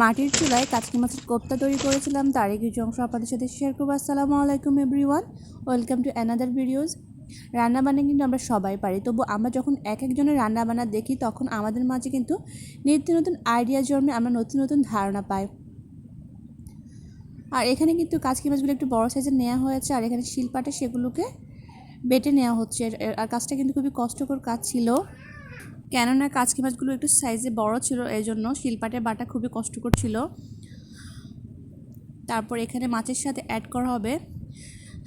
মাটির চুলায় কাচকি মাছের কোপ্তা তৈরি করেছিলাম। তারই কিছু অংশ আপনাদের সাথে শেয়ার করব। আসসালামু আলাইকুম everyone welcome to another videos রান্নাবান্না কিন্তু আমরা সবাই পারি। তবু আমরা যখন এক একজনের রান্নাবান্না দেখি, তখন আমাদের মাঝে কিন্তু নিত্য নতুন আইডিয়া জন্মে আমরা নতুন নতুন ধারণা পাই। আর এখানে কিন্তু কাচকি মাছগুলো একটু বড় সাইজের নেওয়া হয়েছে। আর এখানে শিলপাটে সেগুলোকে বেটে নেওয়া হচ্ছে। আর কাজটা কিন্তু খুবই কষ্টকর কাজ ছিল। কেননা কাচকি মাছগুলো একটু সাইজে বড় ছিল এই জন্য শিলপাটে বাটা খুবই কষ্টকর ছিল। তারপর এখানে মাছের সাথে অ্যাড করা হবে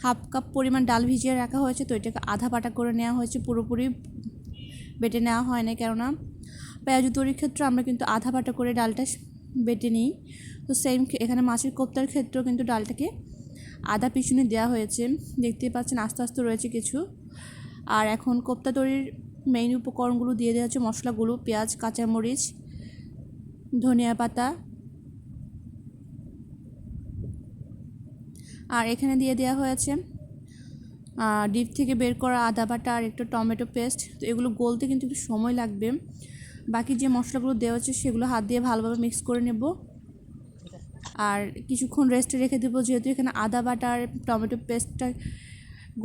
হাফ কাপ পরিমাণ ডাল ভিজিয়ে রাখা হয়েছে, তো এটাকে আধা বাটা করে নেওয়া হয়েছে, পুরোপুরি বেটে নেওয়া হয় না কেননা পেঁয়াজু তৈরির ক্ষেত্রে আমরা কিন্তু আধা বাটা করে ডালটা বেটে নিই। তো সেম এখানে মাছের কোপ্তার ক্ষেত্রেও কিন্তু ডালটাকে আদা পিছনে দেওয়া হয়েছে। দেখতেই পাচ্ছেন আস্তে আস্তে রয়েছে কিছু। আর এখন কোপ্তা তৈরির মেইন উপকরণগুলো দিয়ে দেওয়া হচ্ছে মশলাগুলো, পেঁয়াজ, কাঁচামরিচ, ধনিয়া পাতা। আর এখানে দিয়ে দেওয়া হয়েছে ডিপ থেকে বের করা আদা বাটা আর একটু টমেটো পেস্ট। তো এগুলো গলতে কিন্তু একটু সময় লাগবে। বাকি যে মশলাগুলো দেওয়া হচ্ছে সেগুলো হাত দিয়ে ভালোভাবে মিক্স করে নেব। আর কিছুক্ষণ রেস্টে রেখে দেবো, যেহেতু এখানে আদা বাটা আর টমেটো পেস্টটা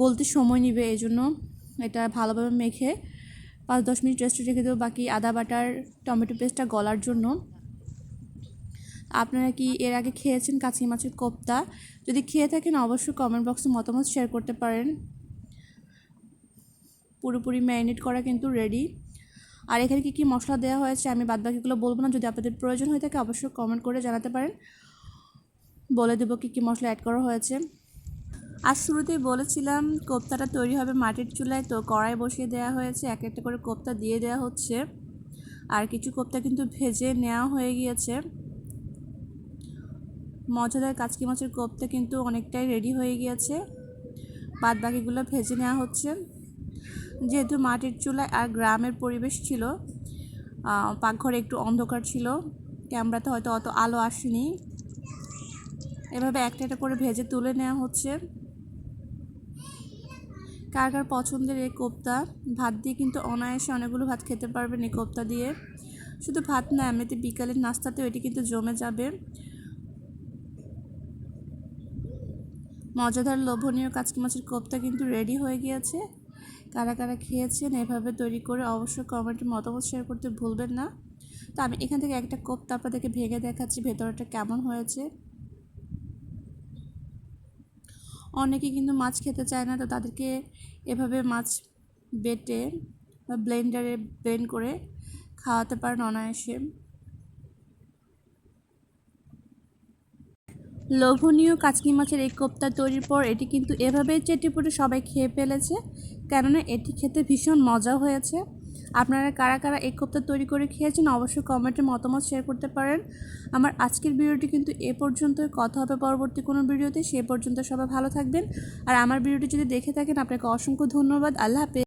গলতে সময় নেবে এই জন্য এটা ভালোভাবে মেখে পাঁচ দশ মিনিট রেস্টে রেখে দেবো। বাকি আদা বাটার, টমেটো পেস্টটা গলার জন্য। আপনারা কি এর আগে খেয়েছেন কাঁচি মাছের কোপ্তা? যদি খেয়ে থাকেন, অবশ্যই কমেন্ট বক্সে মতামত শেয়ার করতে পারেন। পুরোপুরি ম্যারিনেট করা কিন্তু রেডি আর এখানে কী কী মশলা দেওয়া হয়েছে আমি বাদবাকিগুলো বলব না। যদি আপনাদের প্রয়োজন হয়ে থাকে, অবশ্যই কমেন্ট করে জানাতে পারেন। বলে দেবো কী কী মশলা অ্যাড করা হয়েছে। আর শুরুতেই বলেছিলাম, কোপ্তাটা তৈরি হবে মাটির চুলায়, তো কড়াই বসিয়ে দেওয়া হয়েছে, এক একটা করে কোপ্তা দিয়ে দেওয়া হচ্ছে। আর কিছু কোপ্তা কিন্তু ভেজে নেওয়া হয়ে গিয়েছে। মজাদার কাচকি মাছের কোপ্তা কিন্তু অনেকটাই রেডি হয়ে গিয়েছে। বাদ বাকিগুলো ভেজে নেওয়া হচ্ছে। যেহেতু মাটির চুলায় আর গ্রামের পরিবেশ ছিল পাকঘরে একটু অন্ধকার ছিল, ক্যামেরাতে হয়তো অত আলো আসেনি। এভাবে একটা একটা করে ভেজে তুলে নেওয়া হচ্ছে। কার কার পছন্দের এই কোপ্তা? ভাত দিয়ে কিন্তু অনায়াসে অনেকগুলো ভাত খেতে পারবেন এই কোপ্তা দিয়ে। শুধু ভাত না, এমনিতে বিকালের নাস্তাতেও এটি কিন্তু জমে যাবে। মজাদার লোভনীয় কাচকি মাছের কোপ্তা কিন্তু রেডি হয়ে গিয়েছে। কারা কারা খেয়েছেন এভাবে তৈরি করে অবশ্যই কমেন্টে মতামত শেয়ার করতে ভুলবেন না। তো আমি এখান থেকে একটা কোপ্তা আপনাদেরকে ভেঙে দেখাচ্ছি, ভেতরটা কেমন হয়েছে। অনেকে কিন্তু মাছ খেতে চায় না, তো তাদেরকে এভাবে মাছ বেটে বা ব্লেন্ডারে ব্লেন্ড করে খাওয়াতে পারেন অনায়াসে। লোভনীয় কাচকি মাছের এই কোপ্তা তৈরির পর এটি কিন্তু এভাবেই চেটেপুটে সবাই খেয়ে ফেলেছে, কেননা এটি খেতে ভীষণ মজা হয়েছে। আপনারা কারা কারা এই কোপ্তা তৈরি করে খেয়েছেন অবশ্যই কমেন্টে মতামত শেয়ার করতে পারেন। আমার আজকের ভিডিওটি কিন্তু এ পর্যন্ত কথা হবে পরবর্তী কোনো ভিডিওতে। সে পর্যন্ত সবাই ভালো থাকবেন। আর আমার ভিডিওটি যদি দেখে থাকেন, আপনাকে অসংখ্য ধন্যবাদ। আল্লাহ হাফেজ।